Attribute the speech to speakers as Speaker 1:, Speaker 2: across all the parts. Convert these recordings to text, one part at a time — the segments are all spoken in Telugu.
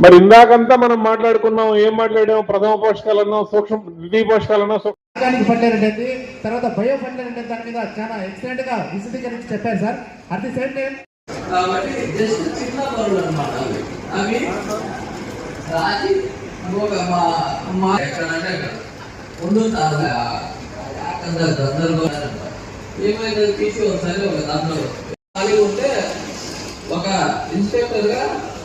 Speaker 1: మరి ఇందాకంతా మనం మాట్లాడుకున్నాం ఏం మాట్లాడాం? ప్రథమ పోషకాలన్నో సూక్ష్మ ద్వితీయ పోషకాలన్నో సూక్ష్మ
Speaker 2: ఆర్గానిక్ ఫర్టిలైజర్ తర్వాత బయో ఫర్టిలైజర్ దాని మీద చాలా ఎక్సలెంట్గా విశదీకరించి చెప్పారు sir. At the same time
Speaker 3: కాబట్టి జస్ట్ చిన్న పనులు అనమాట అవి. రాజీ ఒక మా మా ఎక్కడంటే అక్కడ. ఉండుతారు గందరగోళం ఏమైతే తీసి ఒకసారి ఒక దాంట్లో ఉంటే ఒక ఇన్స్పెక్టర్గా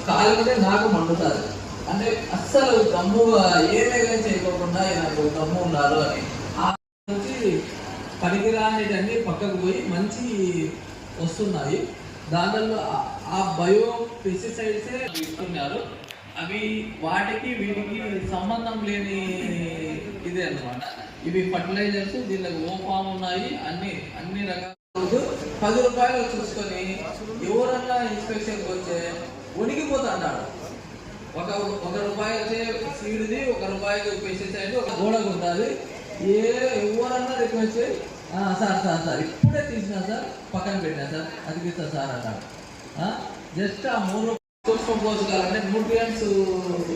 Speaker 3: కాలు మీద నాకు మండుతారు అంటే అస్సలు దమ్ము ఏమే చేయకోకుండా నాకు దమ్ము ఉన్నారు అని. ఆ నుంచి పనికిరానిటన్నీ పక్కకు పోయి మంచి వస్తున్నాయి. దానిలో ఆ- ఆ బయో పెస్టిసైడ్సే ఇస్తున్నారు అవి వాటికి వీటికి సంబంధం లేని ఇదే అన్నమాట. ఇవి ఫర్టిలైజర్స్ దీనికి ఓపాం ఉన్నాయి. అన్ని అన్ని రకాల. పది రూపాయలు చూసుకొని ఎవరన్నా ఇన్స్పెక్షన్కి వచ్చే వణికిపోతున్నాడు ఒక ఒక రూపాయి వచ్చే సీడ్ది ఒక రూపాయి పెస్టిసైడ్ ఒక గోడకు ఉంటుంది ఏ ఎవరన్నా రిక్వెస్ట్ చేయి, సార్ సార్ సార్ ఇప్పుడే తీసినా సార్ పక్కన పెట్టినా సార్ అది సార్ అన్నాడు జస్ట్ ఆ మూడు సూక్ష్మ పోషకాలు న్యూట్రియన్స్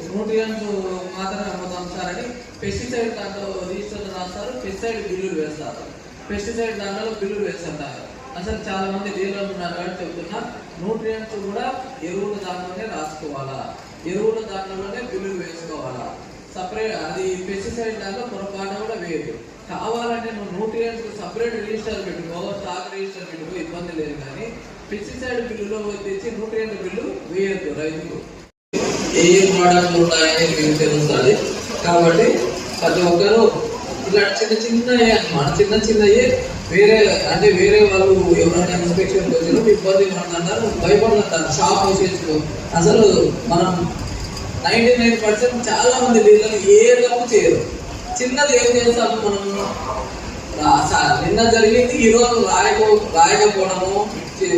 Speaker 3: న్యూట్రియంట్స్ మాత్రమే అమ్ముతాం సార్ అని పెస్టిసైడ్ దాంట్లో రిజిస్టర్ రాస్తారు పెస్టిసైడ్ బిల్లులు వేస్తారు. పెస్టిసైడ్ దాంట్లో బిల్లులు వేస్తుంటారు. అసలు చాలా మంది డీలర్లు ఉన్నారు కాబట్టి చెప్తున్నా. న్యూట్రియంట్స్ కూడా ఎరువుల దాంట్లోనే రాసుకోవాలా? ఎరువుల దాంట్లోనే బిల్లులు వేసుకోవాలా? సపరేట్ అది పెస్టిసైడ్ దాంట్లో పొరపాటు కూడా వేయదు కావాలంటే నువ్వు న్యూట్రియంట్స్ సపరేట్ రిజిస్టర్ పెట్టుకో స్టాక్ రిజిస్టర్ పెట్టుకో ఇబ్బంది లేదు కానీ పెస్టిసైడ్ బిల్లులో తెచ్చి న్యూట్రియంట్ బిల్లు వేయద్దు రైతుకు ఏ ఏ ప్రోడక్ట్లు ఉన్నాయని మీకు తెలుస్తుంది. కాబట్టి ప్రతి ఒక్కరు ఇలాంటి చిన్న చిన్నవి మన చిన్న చిన్నయే. వేరే అంటే వేరే వాళ్ళు ఎవరైనా ఇన్స్పెక్షన్ వచ్చినా ఇబ్బంది పడుతున్నారు భయపడుతున్నారు షాప్ వచ్చేసి అసలు మనం నైంటీ నైన్ పర్సెంట్ చాలా మంది డీలర్లు ఏ తప్పు చేయరు. చిన్నది ఏం చేస్తాము మనం? నిన్న జరిగింది ఈ రోజు రాయకపోవడము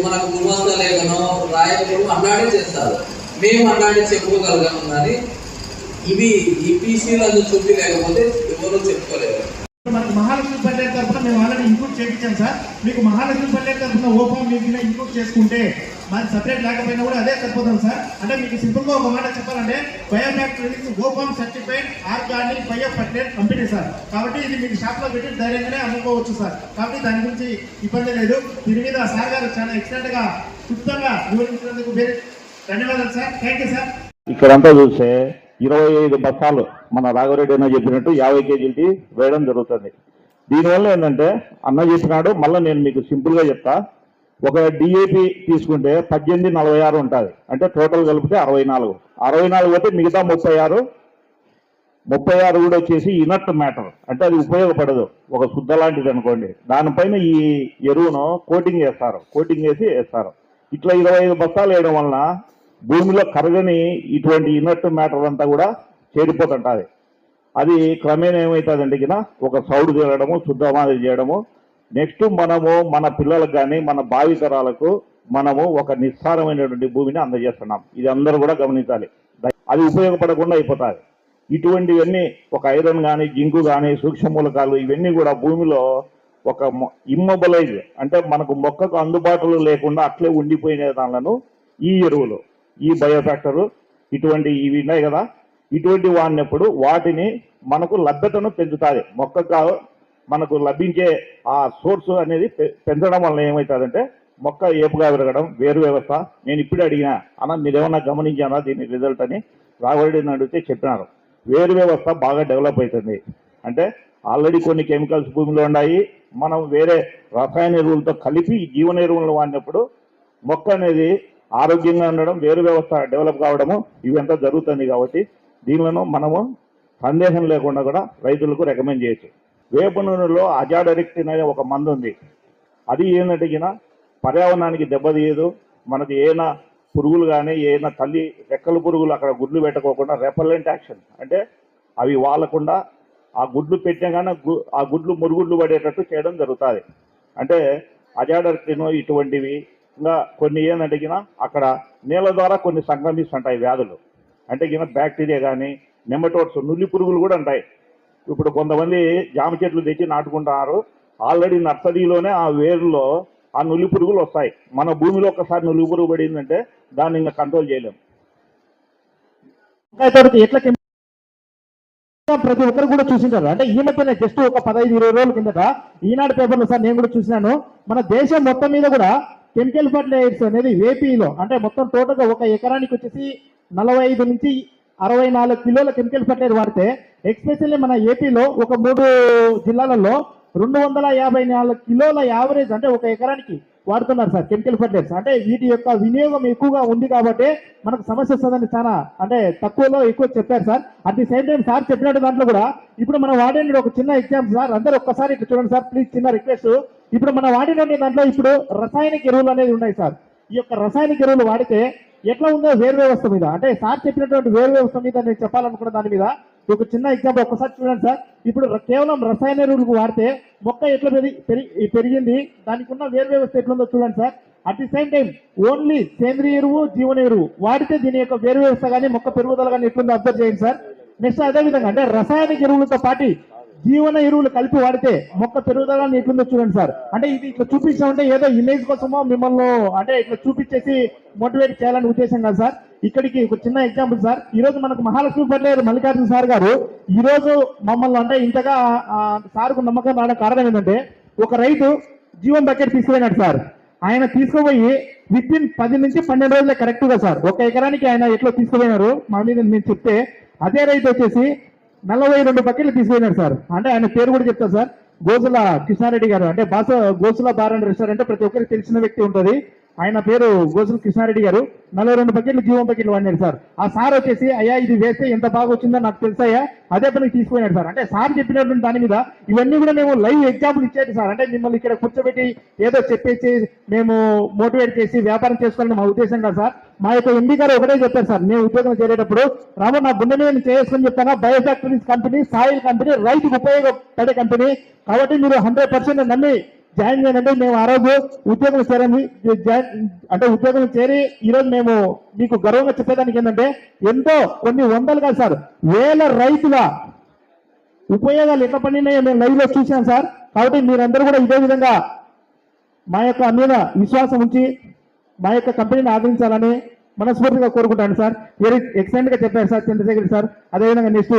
Speaker 3: మనకు గురువంత లేఖనో రాయకపోవడం అన్నాడే చేస్తారు. మేము అన్నాడే చెప్పుకోగలిగాము కానీ ఇవి ఈ పీసీలను చూపి లేకపోతే ఎవరు చెప్పుకోలేరు
Speaker 2: మనకి మహాలక్ష్మి పల్లె తరఫున మేము ఆల్రెడీ ఇంక్లూడ్ చేయించాం సార్. మీకు మహాలక్ష్మి పల్లె తరఫున ఓపా మీకు ఇంక్లూడ్ చేసుకుంటే మరి సపరేట్ లేకపోయినా కూడా అదే సరిపోతుంది సార్. అంటే మీకు సింపుల్గా ఒక మాట చెప్పాలంటే బయోమ్యాక్ట్రిక్స్ ఓపామ్ certified organic bio fertilizer company sir. కాబట్టి ఇది మీకు షాప్లో పెట్టి ధైర్యంగానే అమ్ముకోవచ్చు సార్. కాబట్టి దాని గురించి ఇబ్బంది లేదు. దీని మీద సార్ గారు చాలా ఎక్సలెంట్గా క్లుప్తంగా వివరించినందుకు ధన్యవాదాలు సార్. థ్యాంక్ యూ సార్
Speaker 1: ఇక్కడంతా చూస్తే ఇరవై ఐదు బస్తాలు మన రాఘవరెడ్డి అన్న చెప్పినట్టు యాభై కేజీలకి వేయడం జరుగుతుంది. దీనివల్ల ఏంటంటే అన్న చెప్పినాడు మళ్ళీ నేను మీకు సింపుల్గా చెప్తా. ఒక డిఏపి తీసుకుంటే పద్దెనిమిది నలభై ఆరు ఉంటుంది. అంటే టోటల్ కలిపితే అరవై నాలుగు. అరవై నాలుగు అయితే మిగతా ముప్పై ఆరు ముప్పై ఆరు కూడా వచ్చేసి ఇనట్ మ్యాటర్. అంటే అది ఉపయోగపడదు. ఒక శుద్ధ లాంటిది అనుకోండి. దానిపైన ఈ ఎరువును కోటింగ్ చేస్తారు. కోటింగ్ చేసి వేస్తారు. ఇట్లా ఇరవై ఐదు బస్తాలు వేయడం వలన భూమిలో కరగని ఇటువంటి ఇన్నట్టు మ్యాటర్ అంతా కూడా చేరిపోతుంటుంది. అది క్రమేణా ఏమవుతుందంటే కింద ఒక సౌడు చేయడము శుద్ధమాది చేయడము. నెక్స్ట్ మనము మన పిల్లలకు కానీ మన భావితరాలకు మనము ఒక నిస్సారమైనటువంటి భూమిని అందజేస్తున్నాం. ఇది అందరూ కూడా గమనించాలి. అది ఉపయోగపడకుండా అయిపోతుంది. ఇటువంటివన్నీ ఒక ఐరన్ కానీ జింకు కానీ సూక్ష్మ మూలకాలు ఇవన్నీ కూడా భూమిలో ఒక ఇమ్మొబలైజ్ అంటే మనకు మొక్కకు అందుబాటులో లేకుండా అట్లే ఉండిపోయిన దానిలను ఈ ఎరువులు ఈ బయోఫ్యాక్టరు ఇటువంటి ఇవి ఉన్నాయి కదా ఇటువంటి వాడినప్పుడు వాటిని మనకు లభ్యతను పెంచుతుంది. మొక్కకు మనకు లభించే ఆ సోర్స్ అనేది పె- పెంచడం వల్ల ఏమవుతుందంటే మొక్క ఏపుగా పెరగడం వేరు వ్యవస్థ నేను ఇప్పుడు అడిగినా అన్న మీరేమన్నా గమనించానా దీని రిజల్ట్ అని రాబడిని అడిగితే చెప్పినారు. వేరు వ్యవస్థ బాగా డెవలప్ అవుతుంది అంటే ఆల్రెడీ కొన్ని కెమికల్స్ భూమిలో ఉన్నాయి. మనం వేరే రసాయన ఎరువులతో కలిపి జీవన ఎరువులను వాడినప్పుడు మొక్క అనేది ఆరోగ్యంగా ఉండడం వేరు వ్యవస్థ డెవలప్ కావడము ఇవంతా జరుగుతుంది కాబట్టి దీనిలను మనము సందేహం లేకుండా కూడా రైతులకు రికమెండ్ చేయొచ్చు. వేప నూనెలో అజాడరిక్టిన్ అనే ఒక మందు ఉంది. అది ఏంటంటే పర్యావరణానికి దెబ్బతీయదు. మనకి ఏమైనా పురుగులు కానీ ఏమైనా తల్లి రెక్కల పురుగులు అక్కడ గుడ్లు పెట్టకోకుండా రెపల్లెంట్ యాక్షన్. అంటే అవి వాలకుండా ఆ గుడ్లు పెట్టినా కానీ గు- ఆ గుడ్లు మురుగుడ్లు పడేటట్టు చేయడం జరుగుతుంది. అంటే అజాడర్టిన్ ఇటువంటివి ఇంకా కొన్ని ఏంటంటే గిన అక్కడ నేల ద్వారా కొన్ని సంక్రమిస్తుంటాయి వ్యాధులు. అంటే గిన బ్యాక్టీరియా కానీ నెమటోడ్స్ నుల్లి పురుగులు కూడా ఉంటాయి. ఇప్పుడు కొంతమంది జామ చెట్లు తెచ్చి నాటుకుంటున్నారు. ఆల్రెడీ నర్సరీలోనే ఆ వేరులో ఆ నులి పురుగులు వస్తాయి. మన భూమిలో ఒక్కసారి నులి పురుగు పడిందంటే దాన్ని ఇంకా కంట్రోల్
Speaker 4: చేయలేము ఎట్లా ప్రతి ఒక్కరు కూడా చూసింటారు. అంటే ఈ మధ్యనే జస్ట్ ఒక పదహైదు ఇరవై రోజుల కిందట ఈనాడు పేపర్లో సార్ నేను కూడా చూసినాను. మన దేశం మొత్తం మీద కూడా కెమికల్ ఫర్టిలైజర్స్ అనేది ఏపీలో అంటే మొత్తం టోటల్గా ఒక ఎకరానికి వచ్చేసి నలభై ఐదు నుంచి అరవై నాలుగు కిలోల కెమికల్ ఫర్టిలైజర్ వాడితే ఎక్స్పెషల్లీ మన ఏపీలో ఒక మూడు జిల్లాలలో రెండు వందల యాభై నాలుగు కిలోల యావరేజ్ అంటే ఒక ఎకరానికి వాడుతున్నారు సార్ కెమికల్ ఫర్టిలైజర్స్. అంటే వీటి యొక్క వినియోగం ఎక్కువగా ఉంది కాబట్టి మనకు సమస్య వస్తుందని చాలా అంటే తక్కువలో ఎక్కువ చెప్పారు sir. At the same time sir చెప్పినట్టు దాంట్లో కూడా ఇప్పుడు మనం వాడిన ఒక చిన్న ఎగ్జాంపుల్ సార్ అందరూ ఒక్కసారి ఇక్కడ చూడండి సార్ ప్లీజ్ చిన్న రిక్వెస్ట్ ఇప్పుడు మనం వాడినటువంటి దాంట్లో ఇప్పుడు రసాయనిక ఎరువులు అనేది ఉన్నాయి సార్. ఈ యొక్క రసాయనిక ఎరువులు వాడితే ఎట్లా ఉందో వేరు వ్యవస్థ మీద అంటే సార్ చెప్పినటువంటి వేరు వ్యవస్థ మీద నేను చెప్పాలనుకున్న దాని మీద ఒక చిన్న ఎగ్జాంపుల్ ఒక్కసారి చూడండి సార్. ఇప్పుడు కేవలం రసాయన ఎరువులు వాడితే మొక్క ఎట్లా పెరిగి పెరిగి- పెరిగింది? దానికి ఉన్న వేరు వ్యవస్థ ఎట్లుందో చూడండి sir. At the same time only సేంద్రియ ఎరువు జీవన ఎరువు వాడితే దీని యొక్క వేరు వ్యవస్థ కానీ మొక్క పెరుగుదల కానీ ఎట్లుందో అబ్జర్వ్ చేయండి సార్. నెక్స్ట్ అదే విధంగా అంటే రసాయనిక ఎరువులతో పాటు జీవన ఎరువులు కలిపి వాడితే మొక్క పెరుగుదల నీకుందో చూడండి సార్. అంటే ఇది ఇట్లా చూపించామంటే ఏదో ఇమేజ్ కోసమో మిమ్మల్ని అంటే ఇట్లా చూపించేసి మోటివేట్ చేయాలని ఉద్దేశం కాదు సార్. ఇక్కడికి ఒక చిన్న ఎగ్జాంపుల్ సార్. ఈ రోజు మనకు మహాలక్ష్మి పట్లేరు మల్లికార్జున సార్ గారు. ఈ రోజు మమ్మల్ని అంటే ఇంతగా సార్కు నమ్మకం రావడం కారణం ఏంటంటే ఒక రైతు జీవన్ బకెట్ తీసుకుపోయినాడు సార్. ఆయన తీసుకుపోయి విత్ ఇన్ పది నుంచి పన్నెండు రోజులే కరెక్ట్గా సార్. ఒక ఎకరానికి ఆయన ఎట్లా తీసుకుపోయినారు? మా మీద మేము చెప్తే అదే రైతు వచ్చేసి నలభై రెండు బకెట్లు తీసుకుపోయినారు సార్. అంటే ఆయన పేరు కూడా చెప్తారు సార్. గోసుల కృష్ణారెడ్డి గారు. అంటే బాస గోసుల బార్ అండ్ రెస్టారెంట్ ప్రతి ఒక్కరికి తెలిసిన వ్యక్తి ఉంటుంది. ఆయన పేరు గోసుల కృష్ణారెడ్డి గారు. నలభై రెండు బకెట్లు జీవం బకెట్లు వాడినారు సార్. ఆ సార్ వచ్చేసి అయ్యా ఇది వేస్తే ఎంత బాగా వచ్చిందో నాకు తెలుసాయా అదే పనికి తీసుకుపోయినాడు సార్. అంటే సార్ చెప్పినటువంటి దాని మీద. ఇవన్నీ కూడా మేము లైవ్ ఎగ్జాంపుల్ ఇచ్చేది సార్. అంటే మిమ్మల్ని ఇక్కడ కూర్చోబెట్టి ఏదో చెప్పేసి మేము మోటివేట్ చేసి వ్యాపారం చేసుకోవాలని మా ఉద్దేశం కాదు సార్. మా యొక్క ఎండి గారు ఒకటే చెప్పారు సార్. నేను ఉద్యోగం చేరేటప్పుడు రాము నా గుండె మీద నేను చెప్తాను? బయోఫ్యాక్టరీస్ కంపెనీ సాయిల్ కంపెనీ రైతుకు ఉపయోగపడే కంపెనీ కాబట్టి మీరు హండ్రెడ్ పర్సెంట్ నమ్మి జాయిన్ చేయండి. మేము ఆ రోజు ఉద్యోగం చేరని జాయిన్ అంటే ఉద్యోగం చేరి ఈరోజు మేము మీకు గర్వంగా చెప్పేదానికి ఏంటంటే ఎంతో కొన్ని వందలు కాదు సార్ వేల రైతుల ఉపయోగాలు ఎట్లా పడినాయో మేము లైవ్లో చూసాం సార్. కాబట్టి మీరందరూ కూడా ఇదే విధంగా మా యొక్క మీద విశ్వాసం ఉంచి మా యొక్క కంపెనీని ఆదరించాలని మనస్ఫూర్తిగా కోరుకుంటాను సార్. వెరీ ఎక్సలెంట్గా చెప్పారు సార్ చంద్రశేఖర్ సార్. అదేవిధంగా నెక్స్ట్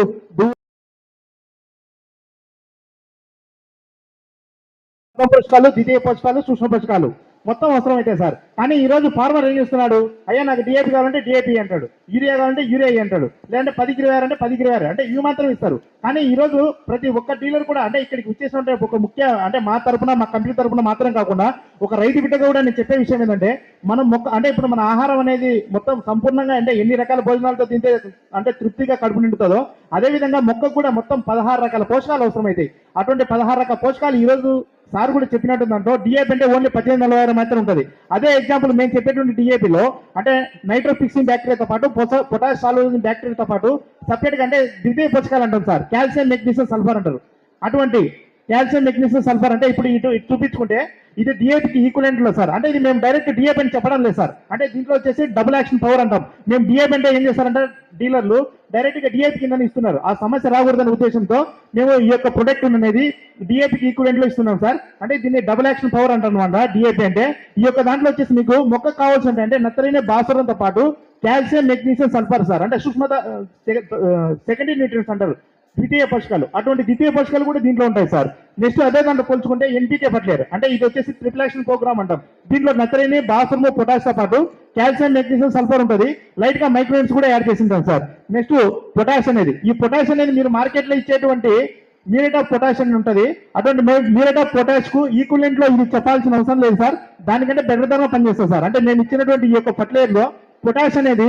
Speaker 4: పోషకాలు పురస్కారాలు ద్వితీయ పురస్కారాలు సూక్ష్మ పురస్కారాలు. మొత్తం అవసరం అయితే సార్. కానీ ఈ రోజు ఫార్మర్ ఏం చేస్తున్నాడు? అయ్యా నాకు డిఏపి కావాలంటే డిఏపి అంటాడు. యూరియా కావాలంటే యూరియా అంటాడు. లేదంటే పది ఇరవై అంటే పది ఇరవై అంటే ఇవి మాత్రం ఇస్తారు. కానీ ఈ రోజు ప్రతి ఒక్క డీలర్ కూడా అంటే ఇక్కడికి వచ్చేసిన ఒక ముఖ్య అంటే మా తరపున మా కంపెనీ తరపున మాత్రం కాకుండా ఒక రైతు బిడ్డగా కూడా నేను చెప్పే విషయం ఏంటంటే మనం మొక్క అంటే ఇప్పుడు మన ఆహారం అనేది మొత్తం సంపూర్ణంగా అంటే ఎన్ని రకాల భోజనాలతో తింటే అంటే తృప్తిగా కడుపు నిండుతుందో అదే విధంగా మొక్కకు కూడా మొత్తం పదహారు రకాల పోషకాలు అవసరమవుతాయి అటువంటి పదహారు రకాల పోషకాలు ఈ రోజు సార్ కూడా చెప్పినట్టు దాంట్లో డిఏపీ అంటే ఓన్లీ పద్దెనిమిది నలభై ఆరు మాత్రం ఉంటుంది. అదే ఎగ్జాంపుల్ మేము చెప్పేటువంటి డిఏపిలో అంటే నైట్రో ఫిక్సింగ్ బ్యాక్టీరియాతో పాటు పొటాష్ సాల్యూజింగ్ బ్యాక్టీరియాతో పాటు సపరేట్గా అంటే ద్వితీయ పోషకాలు అంటారు సార్. కాల్షియం మెగ్నీషియం సల్ఫర్ అంటారు. అటువంటి కాల్షియం మెగ్నీషియం సల్ఫర్ అంటే ఇప్పుడు ఇటు ఇటు చూపించుకుంటే ఇది డిఏపికి ఈక్వలెంట్లో సార్. అంటే ఇది మేము డైరెక్ట్ డిఏపి అని చెప్పడం లేదు సార్. అంటే దీంట్లో వచ్చేసి డబుల్ యాక్షన్ పవర్ అంటాం. మేము డిఏపి అంటే ఏం చేస్తారంటే డీలర్లు డైరెక్ట్గా డిఏపి కింద ఇస్తున్నారు. ఆ సమస్య రాకూడదనే ఉద్దేశంతో మేము ఈ యొక్క ప్రొడక్ట్ అనేది డిఏపికి ఈక్వలెంట్లో ఇస్తున్నాం సార్. అంటే దీన్ని డబుల్ యాక్షన్ పవర్ అంటాం అనమాట డిఏపి అంటే. ఈ యొక్క దాంట్లో వచ్చేసి మీకు మొక్క కావాల్సిన అంటే నత్తరైన బాసురంతో పాటు కాల్షియం మెగ్నీషియం సల్ఫర్ సార్. అంటే సూక్ష్మత సెకండరీ న్యూట్రియన్స్ అంటారు. ద్వితీయ పోషకాలు. అటువంటి ద్వితీయ పోషకాలు కూడా దీంట్లో ఉంటాయి సార్. నెక్స్ట్ అదే దాంట్లో పోల్చుకుంటే ఎన్పీకే ఫర్టిలైజర్ అంటే ఇది వచ్చేసి ట్రిపుల్ యాక్షన్ ప్రోగ్రామ్ అంటాం. దీంట్లో నత్రైని బాసము పొటాష్ పాటు కాల్షియం మెగ్నీషియం సల్ఫర్ ఉంటుంది. లైట్గా మైక్రోన్స్ కూడా యాడ్ చేసింటాం సార్. నెక్స్ట్ పొటాష్ అనేది. ఈ పొటాష్ అనేది మీరు మార్కెట్లో ఇచ్చేటువంటి మీరేట్ ఆఫ్ పొటాష్ అని ఉంటుంది. అటువంటి మీరేట్ ఆఫ్ పొటాష్కు ఈక్వలెంట్లో ఇది చెప్పాల్సిన అవసరం లేదు సార్. దానికంటే బెటర్ ధర పనిచేస్తుంది సార్. అంటే నేను ఇచ్చినటువంటి ఈ యొక్క ఫర్టిలైజర్లో పొటాష్ అనేది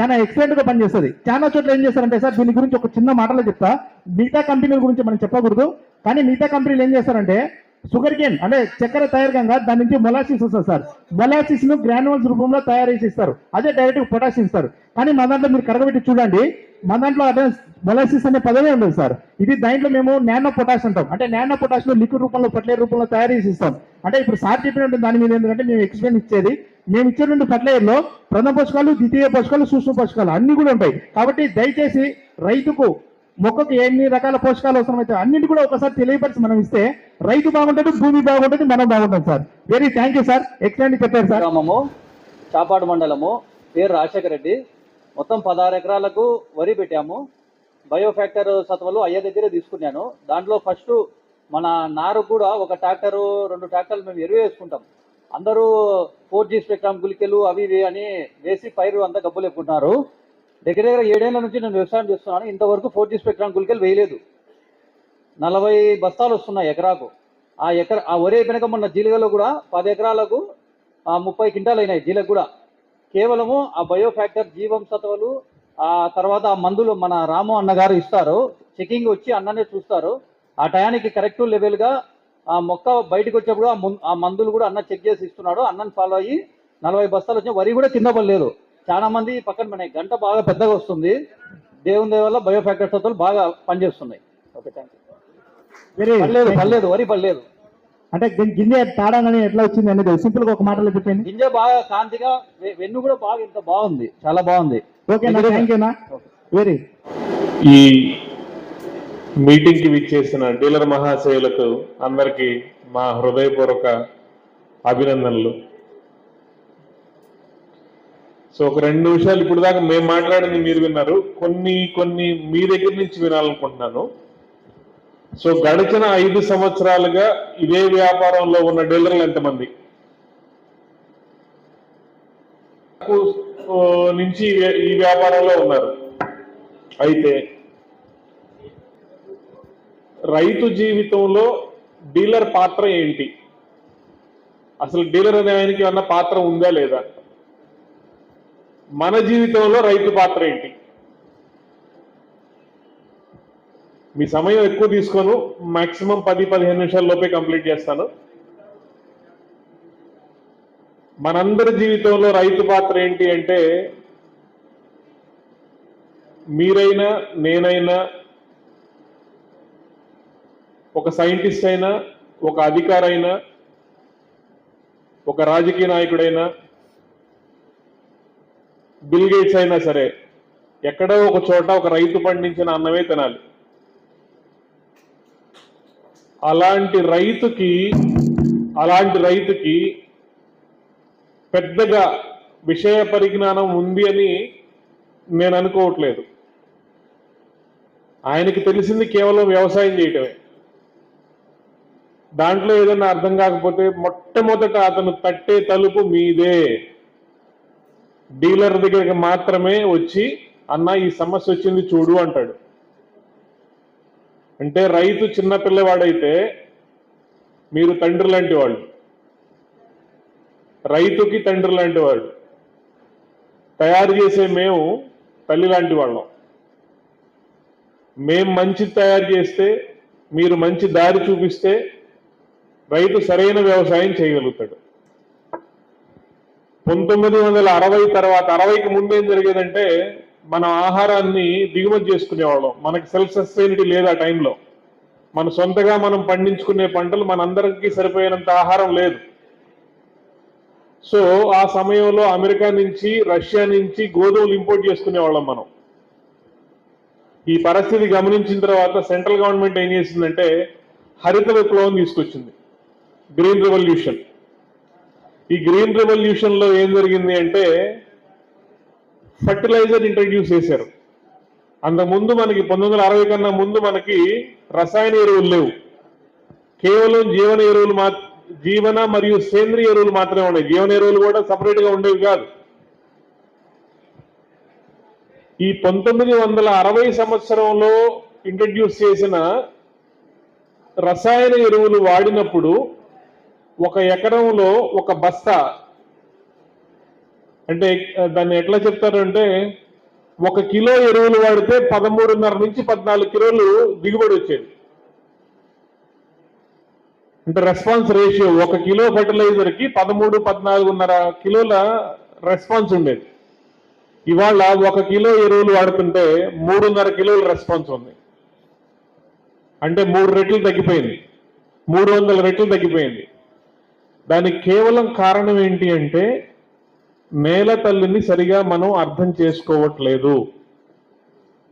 Speaker 4: చాలా ఎక్సలెంట్గా పనిచేస్తుంది. చాలా చోట్ల ఏం చేస్తారంటే సార్ దీని గురించి ఒక చిన్న మాటలో చెప్తా. మిగతా కంపెనీల గురించి మనం చెప్పకూడదు. కానీ మిగతా కంపెనీలు ఏం చేస్తారంటే షుగర్ కేన్ అంటే చక్కెర తయారుగా దాని నుంచి మొలాసిస్ వస్తుంది సార్. మొలాసిస్ను గ్రాన్యువల్స్ రూపంలో తయారు చేసి ఇస్తారు. అదే డైరెక్ట్ పొటాషియం ఇస్తారు. కానీ మా దాంట్లో మీరు కరగబెట్టి చూడండి మా దాంట్లో అదే మొలాసిస్ అనే పదమే ఉండదు సార్. ఇది దాంట్లో మేము నానో పొటాష్ అంటాం. అంటే నానో పొటాష్లో లిక్విడ్ రూపంలో పట్లే రూపంలో తయారు చేసి ఇస్తాం. అంటే ఇప్పుడు సార్ చెప్పినట్టు దాని మీద ఏంటంటే మేము ఎక్స్ప్లెయిన్ ఇచ్చేది మేము ఇచ్చేటువంటి ఫర్టిలైజర్లో ప్రథమ పోషకాలు ద్వితీయ పోషకాలు సూక్ష్మ పోషకాలు అన్ని కూడా ఉంటాయి. కాబట్టి దయచేసి రైతుకు మొక్కకు ఎన్ని రకాల పోషకాలు అవసరమైతే అన్నింటి కూడా ఒకసారి తెలియపరిచి మనం ఇస్తే రైతు బాగుంటుంది భూమి బాగుంటుంది మనం బాగుంటాం sir. Very thank you sir excellent చెప్పారు సార్
Speaker 5: గ్రామము చాపాడు మండలము పేరు రాజశేఖర రెడ్డి. మొత్తం పదహారు ఎకరాలకు వరి పెట్టాము. బయోఫ్యాక్టర్ సత్వలు అయ్య దగ్గరే తీసుకున్నాను. దాంట్లో ఫస్ట్ మన నారు కూడా ఒక ట్రాక్టరు రెండు ట్రాక్టర్లు మేము ఎరువు వేసుకుంటాం. అందరూ ఫోర్ జీ స్పెక్ట్రమ్ గులికెలు అవి ఇవి అని వేసి పైరు అంతా గబ్బులేకుంటున్నారు దగ్గర దగ్గర ఏడేళ్ళ నుంచి నేను వ్యవసాయం చేస్తున్నాను. ఇంతవరకు ఫోర్ జీ స్పెక్ట్రమ్ గులికెలు వేయలేదు. నలభై బస్తాలు వస్తున్నాయి ఎకరాకు. ఆ ఎకర ఆ ఒరే వెనక మొన్న జీలగలో కూడా పది ఎకరాలకు ముప్పై క్వింటాలు అయినాయి జీలకు కూడా. కేవలము ఆ బయో ఫ్యాక్టర్ జీవం సత్వలు ఆ తర్వాత ఆ మందులు మన రాము అన్నగారు ఇస్తారు. చెకింగ్ వచ్చి అన్ననే చూస్తారు. ఆ టయానికి కరెక్ట్ లెవెల్గా ఆ మొక్క బయటకు వచ్చేప్పుడు ఆ మందులు కూడా అన్న చెక్ చేసి ఇస్తున్నాడు. అన్నని ఫాలో అయ్యి నలభై బస్తాలు వచ్చిన వరి కూడా కింద పడలేదు. చాలా మంది పక్కన పడినాయి గంట బాగా పెద్దగా వస్తుంది. దేవుని దయ వల్ల బయో ఫ్యాక్టర్ సత్వలు బాగా పనిచేస్తున్నాయి. ఓకే థ్యాంక్ యూ
Speaker 4: వెరీ
Speaker 5: పర్లేదు పర్లేదు వరి పర్లేదు
Speaker 4: అంటే గింజ తాడానని ఎట్లా వచ్చింది అనేది? సింపుల్గా ఒక మాటలో చెప్పండి.
Speaker 5: గింజ బాగా కాంతిగా వె- వెన్ను కూడా బాగా ఇంత బాగుంది. చాలా బాగుంది.
Speaker 4: ఓకేనా థ్యాంక్ యూనా వెరీ.
Speaker 6: ఈ మీటింగ్కి విచ్చేసిన డీలర్ మహాశయులకు అందరికీ మా హృదయపూర్వక అభినందనలు. సో ఒక రెండు నిమిషాలు ఇప్పుడు దాకా మేము మాట్లాడింది మీరు విన్నారు. కొన్ని కొన్ని మీ దగ్గర నుంచి వినాలనుకుంటున్నాను. సో గడిచిన ఐదు సంవత్సరాలుగా ఇదే వ్యాపారంలో ఉన్న డీలర్లు ఎంతమంది? నుంచి ఈ వ్యాపారంలో ఉన్నారు. అయితే రైతు జీవితంలో డీలర్ పాత్ర ఏంటి? అసలు డీలర్ అనే ఆయనకి ఏమన్నా పాత్ర ఉందా లేదా? మన జీవితంలో రైతు పాత్ర ఏంటి? మీ సమయం ఎక్కువ తీసుకోను. మాక్సిమం పది పదిహేను నిమిషాల లోపే కంప్లీట్ చేస్తాను. మనందరి జీవితంలో రైతు పాత్ర ఏంటి అంటే మీరైనా నేనైనా ఒక సైంటిస్ట్ అయినా ఒక అధికారైనా ఒక రాజకీయ నాయకుడైనా బిల్ గేట్స్ అయినా సరే ఎక్కడో ఒక చోట ఒక రైతు పండించిన అన్నమే తినాలి. అలాంటి రైతుకి అలాంటి రైతుకి పెద్దగా విషయ పరిజ్ఞానం ఉంది అని నేను అనుకోవట్లేదు. ఆయనకి తెలిసింది కేవలం వ్యవసాయం చేయటమే. దాంట్లో ఏదైనా అర్థం కాకపోతే మొట్టమొదట అతను తట్టే తలుపు మీదే. డీలర్ దగ్గరికి మాత్రమే వచ్చి అన్న ఈ సమస్య వచ్చింది చూడు అంటాడు. అంటే రైతు చిన్న పిల్లవాడైతే మీరు తండ్రి లాంటి వాళ్ళు. రైతుకి తండ్రి లాంటి వాడు తయారు చేసే మేము తల్లి లాంటి వాళ్ళం. మేం మంచి తయారు చేస్తే మీరు మంచి దారి చూపిస్తే రైతు సరైన వ్యవసాయం చేయగలుగుతాడు. పంతొమ్మిది వందల అరవై తర్వాత అరవైకి ముందు ఏం జరిగేదంటే మన ఆహారాన్ని దిగుమతి చేసుకునేవాళ్ళం. మనకి సెల్ఫ్ సస్టైనిటీ లేదు ఆ టైంలో మన సొంతగా మనం పండించుకునే పంటలు మనందరికీ సరిపోయినంత ఆహారం లేదు. సో ఆ సమయంలో అమెరికా నుంచి రష్యా నుంచి గోధుమలు ఇంపోర్ట్ చేసుకునేవాళ్ళం మనం. ఈ పరిస్థితి గమనించిన తర్వాత సెంట్రల్ గవర్నమెంట్ ఏం చేసిందంటే హరిత విప్లవం తీసుకొచ్చింది. గ్రీన్ రెవల్యూషన్ ఈ గ్రీన్ రెవల్యూషన్లో ఏం జరిగింది అంటే ఫర్టిలైజర్ ఇంట్రడ్యూస్ చేశారు. అంతకుముందు మనకి పంతొమ్మిది వందల అరవై కన్నా ముందు మనకి రసాయన ఎరువులు లేవు. కేవలం జీవన ఎరువులు మా జీవన మరియు సేంద్రియ ఎరువులు మాత్రమే ఉన్నాయి. జీవన ఎరువులు కూడా సపరేట్గా ఉండేవి కాదు. ఈ పంతొమ్మిది వందల అరవై సంవత్సరంలో ఇంట్రడ్యూస్ చేసిన రసాయన ఎరువులు వాడినప్పుడు ఒక ఎకరంలో ఒక బస్తా అంటే దాన్ని ఎట్లా చెప్తారంటే ఒక కిలో ఎరువులు వాడితే పదమూడున్నర నుంచి పద్నాలుగు కిలోలు దిగుబడి వచ్చేది. అంటే రెస్పాన్స్ రేషియో ఒక కిలో ఫర్టిలైజర్కి పదమూడు పద్నాలుగున్నర కిలోల రెస్పాన్స్ ఉండేది. ఇవాళ ఒక కిలో ఎరువులు వాడుతుంటే మూడున్నర కిలోల రెస్పాన్స్ ఉంది. అంటే మూడు రెట్లు తగ్గిపోయింది. మూడు వందల రెట్లు తగ్గిపోయింది. దానికి కేవలం కారణం ఏంటి అంటే నేల తల్లిని సరిగా మనం అర్థం చేసుకోవట్లేదు.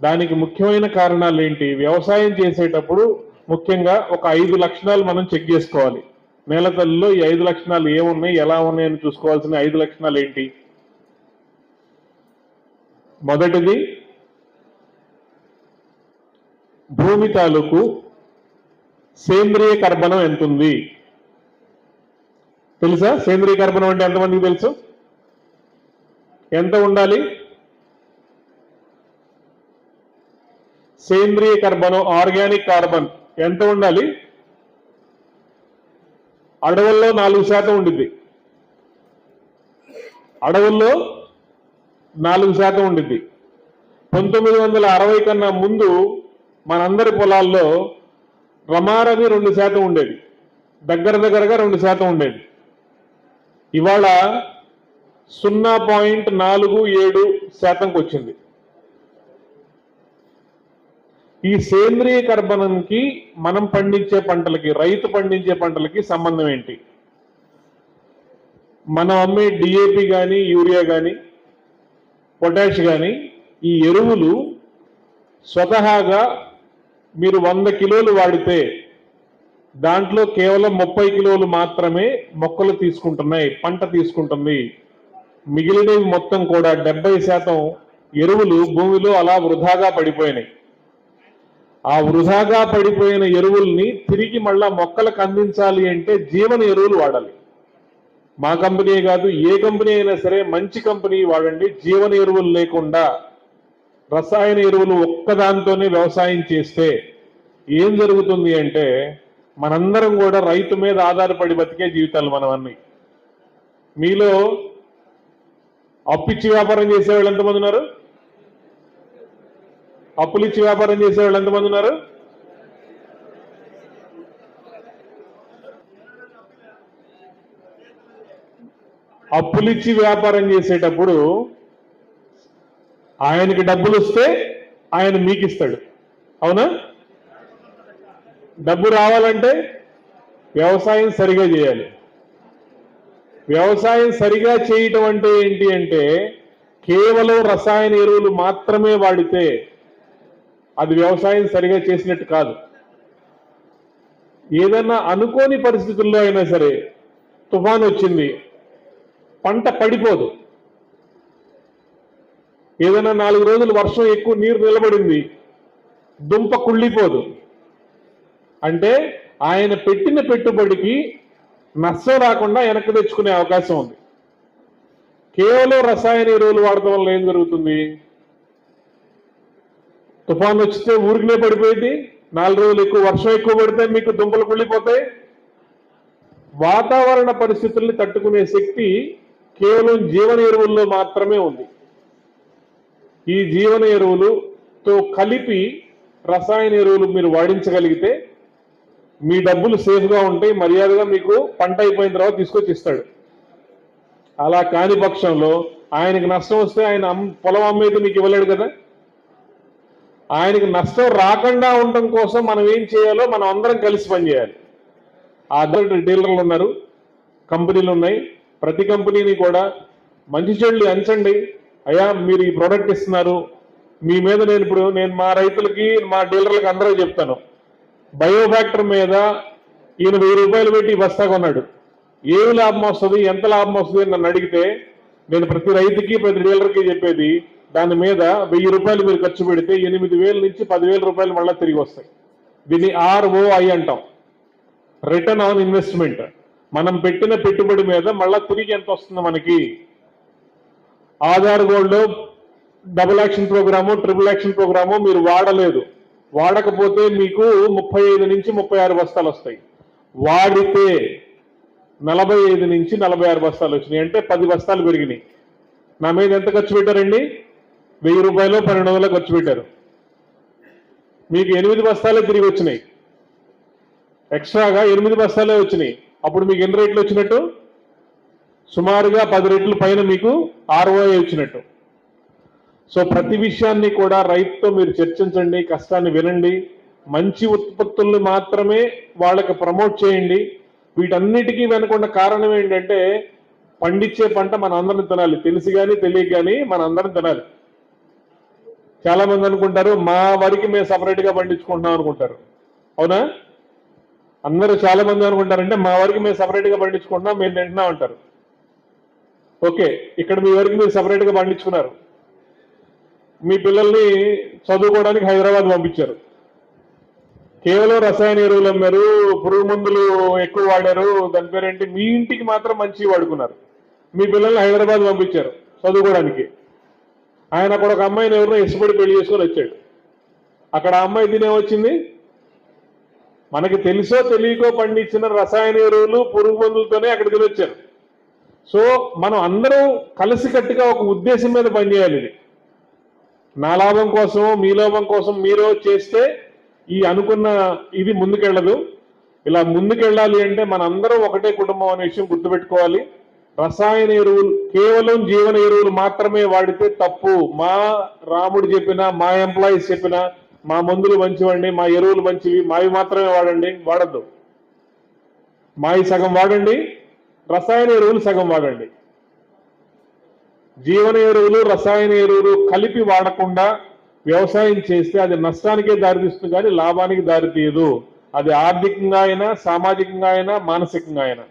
Speaker 6: దానికి ముఖ్యమైన కారణాలు ఏంటి? వ్యవసాయం చేసేటప్పుడు ముఖ్యంగా ఒక ఐదు లక్షణాలు మనం చెక్ చేసుకోవాలి. నేల తల్లిలో ఈ ఐదు లక్షణాలు ఏమున్నాయి? ఎలా ఉన్నాయి అని చూసుకోవాల్సిన ఐదు లక్షణాలు ఏంటి? మొదటిది భూమి తాలూకు సేంద్రియ కర్బనం ఎంతుంది? తెలుసా? సేంద్రియ కర్బనం అంటే ఎంతమందికి తెలుసు? ఎంత ఉండాలి? సేంద్రియ కర్బనం ఆర్గానిక్ కార్బన్ ఎంత ఉండాలి? అడవుల్లో నాలుగు శాతం ఉండిద్ది. అడవుల్లో నాలుగు శాతం ఉండిద్ది. పంతొమ్మిది వందల అరవై కన్నా ముందు మనందరి పొలాల్లో రమారమి రెండు శాతం ఉండేది. దగ్గర దగ్గరగా రెండు శాతం ఉండేది. ఇవాళ సున్నా పాయింట్ నాలుగు ఏడు శాతంకి వచ్చింది. ఈ సేంద్రియ కర్బనంకి మనం పండించే పంటలకి రైతు పండించే పంటలకి సంబంధం ఏంటి? మనం అమ్మే డిఏపి కానీ యూరియా కానీ పొటాష్ కానీ ఈ ఎరువులు స్వతహాగా మీరు వంద కిలోలు వాడితే దాంట్లో కేవలం ముప్పై కిలోలు మాత్రమే మొక్కలు తీసుకుంటున్నాయి పంట తీసుకుంటుంది. మిగిలినవి మొత్తం కూడా డెబ్బై శాతం ఎరువులు భూమిలో అలా వృధాగా పడిపోయినాయి. ఆ వృధాగా పడిపోయిన ఎరువుల్ని తిరిగి మళ్ళా మొక్కలకు అందించాలి అంటే జీవన ఎరువులు వాడాలి. మా కంపెనీ కాదు ఏ కంపెనీ అయినా సరే మంచి కంపెనీ వాడండి. జీవన ఎరువులు లేకుండా రసాయన ఎరువులు ఒక్కదాంతోనే వ్యవసాయం చేస్తే ఏం జరుగుతుంది అంటే మనందరం కూడా రైతు మీద ఆధారపడి బతికే జీవితాలు మనవన్నీ. మీలో అప్పిచ్చి వ్యాపారం చేసేవాళ్ళు ఎంతమంది ఉన్నారు? అప్పులిచ్చి వ్యాపారం చేసేవాళ్ళు ఎంతమంది ఉన్నారు? అప్పులిచ్చి వ్యాపారం చేసేటప్పుడు ఆయనకి డబ్బులు వస్తే ఆయన మీకు ఇస్తాడు అవునా? డబ్బు రావాలంటే వ్యవసాయం సరిగా చేయాలి. వ్యవసాయం సరిగా చేయటం అంటే ఏంటి అంటే కేవలం రసాయన ఎరువులు మాత్రమే వాడితే అది వ్యవసాయం సరిగా చేసినట్టు కాదు. ఏదన్నా అనుకోని పరిస్థితుల్లో అయినా సరే తుఫాన్ వచ్చింది పంట పడిపోదు. ఏదైనా నాలుగు రోజులు వర్షం ఎక్కువ నీరు నిలబడింది దుంప కుళ్ళిపోదు. అంటే ఆయన పెట్టిన పెట్టుబడికి నష్టం రాకుండా వెనక్కి తెచ్చుకునే అవకాశం ఉంది. కేవలం రసాయన ఎరువులు వాడటం వల్ల ఏం జరుగుతుంది? తుఫాన్ వచ్చితే ఊరికినే పడిపోయింది. నాలుగు రోజులు ఎక్కువ వర్షం ఎక్కువ పడితే మీకు దుంపలు కుళ్ళిపోతాయి. వాతావరణ పరిస్థితుల్ని తట్టుకునే శక్తి కేవలం జీవన ఎరువుల్లో మాత్రమే ఉంది. ఈ జీవన ఎరువులుతో కలిపి రసాయన ఎరువులు మీరు వాడించగలిగితే మీ డబ్బులు సేఫ్గా ఉంటాయి మర్యాదగా మీకు పంట అయిపోయిన తర్వాత తీసుకొచ్చి ఇస్తాడు. అలా కాని పక్షంలో ఆయనకి నష్టం వస్తే ఆయన పొలం అమ్మేది మీకు ఇవ్వలేడు కదా? ఆయనకి నష్టం రాకుండా ఉండటం కోసం మనం ఏం చేయాలో మనం అందరం కలిసి పనిచేయాలి. ఆ డీలర్లు ఉన్నారు కంపెనీలు ఉన్నాయి. ప్రతి కంపెనీని కూడా మంచి చెడులు ఎంచండి. అయ్యా మీరు ఈ ప్రోడక్ట్ ఇస్తున్నారు. మీ మీద నేను ఇప్పుడు నేను మా రైతులకి మా డీలర్లకు అందరూ చెప్తాను. బయోఫ్యాక్టర్ మీద ఈయన వెయ్యి రూపాయలు పెట్టి బస్తా కొన్నాడు. ఏమి లాభం వస్తుంది ఎంత లాభం వస్తుంది అని నన్ను అడిగితే నేను ప్రతి రైతుకి ప్రతి డీలర్కి చెప్పేది దాని మీద వెయ్యి రూపాయలు మీరు ఖర్చు పెడితే ఎనిమిది వేల నుంచి పదివేల రూపాయలు మళ్ళీ తిరిగి వస్తాయి. దీన్ని ఆర్ఓఐ అంటాం. రిటర్న్ ఆన్ ఇన్వెస్ట్మెంట్ మనం పెట్టిన పెట్టుబడి మీద మళ్ళీ తిరిగి ఎంత వస్తుంది మనకి? Aadhaar gold double action programme triple action programme మీరు వాడలేదు. వాడకపోతే మీకు ముప్పై ఐదు నుంచి ముప్పై ఆరు బస్తాలు వస్తాయి. వాడితే నలభై ఐదు నుంచి నలభై ఆరు బస్తాలు వచ్చినాయి. అంటే పది బస్తాలు పెరిగినాయి. నా మీద ఎంత ఖర్చు పెట్టారండి? వెయ్యి రూపాయలు పన్నెండు వందలు ఖర్చు పెట్టారు. మీకు ఎనిమిది బస్తాలే తిరిగి వచ్చినాయి. ఎక్స్ట్రాగా ఎనిమిది బస్తాలే వచ్చినాయి. అప్పుడు మీకు ఎన్ని రేట్లు వచ్చినట్టు? సుమారుగా పది రెట్లు పైన మీకు ఆర్ఓఐ వచ్చినట్టు. సో ప్రతి విషయాన్ని కూడా రైతుతో మీరు చర్చించండి కష్టాన్ని వినండి మంచి ఉత్పత్తుల్ని మాత్రమే వాళ్ళకి ప్రమోట్ చేయండి. వీటన్నిటికీ వెనుకున్న కారణం ఏంటంటే పండించే పంట మన అందరం తినాలి. తెలిసి కానీ తెలియక కానీ మన అందరం తినాలి. చాలా మంది అనుకుంటారు మా వరికి మేము సపరేట్గా పండించుకుంటున్నాం అనుకుంటారు. అవునా? అందరూ చాలా మంది అనుకుంటారంటే మా వరకు మేము సపరేట్గా పండించుకుంటున్నాం మేము తింటున్నాం అంటారు. ఓకే ఇక్కడ మీ వరకు మీరు సపరేట్గా పండించుకున్నారు. మీ పిల్లల్ని చదువుకోవడానికి హైదరాబాద్ పంపించారు. కేవలం రసాయన ఎరువులు అమ్మారు పురుగు మందులు ఎక్కువ వాడారు దాని పేరేంటి మీ ఇంటికి మాత్రం మంచి వాడుకున్నారు. మీ పిల్లల్ని హైదరాబాద్ పంపించారు చదువుకోవడానికి. ఆయన అక్కడ ఒక అమ్మాయిని ఎవరినో ఇష్టపడి పెళ్ళి చేసుకొని వచ్చాడు. అక్కడ అమ్మాయి తినేమొచ్చింది మనకి తెలుసో తెలియకో పండించిన రసాయన ఎరువులు పురుగు మందులతోనే అక్కడ వచ్చారు. సో మనం అందరం కలిసికట్టుగా ఒక ఉద్దేశం మీద పనిచేయాలి ఇది. నా లాభం కోసం మీ లాభం కోసం మీరు చేస్తే ఈ అనుకున్న ఇది ముందుకెళ్ళదు. ఇలా ముందుకెళ్ళాలి అంటే మనందరం ఒకటే కుటుంబం అనే విషయం గుర్తుపెట్టుకోవాలి. రసాయన ఎరువులు కేవలం జీవన ఎరువులు మాత్రమే వాడితే తప్పు. మా రాముడు చెప్పిన మా ఎంప్లాయీస్ చెప్పిన మా మందులు మంచివండి మా ఎరువులు మంచివి మావి మాత్రమే వాడండి వాడద్దు. మావి సగం వాడండి రసాయన ఎరువులు సగం వాడండి. జీవన ఎరువులు రసాయన ఎరువులు కలిపి వాడకుండా వ్యవసాయం చేస్తే అది నష్టానికే దారితీస్తుంది కానీ లాభానికి దారితీయదు. అది ఆర్థికంగా అయినా సామాజికంగా అయినా మానసికంగా అయినా.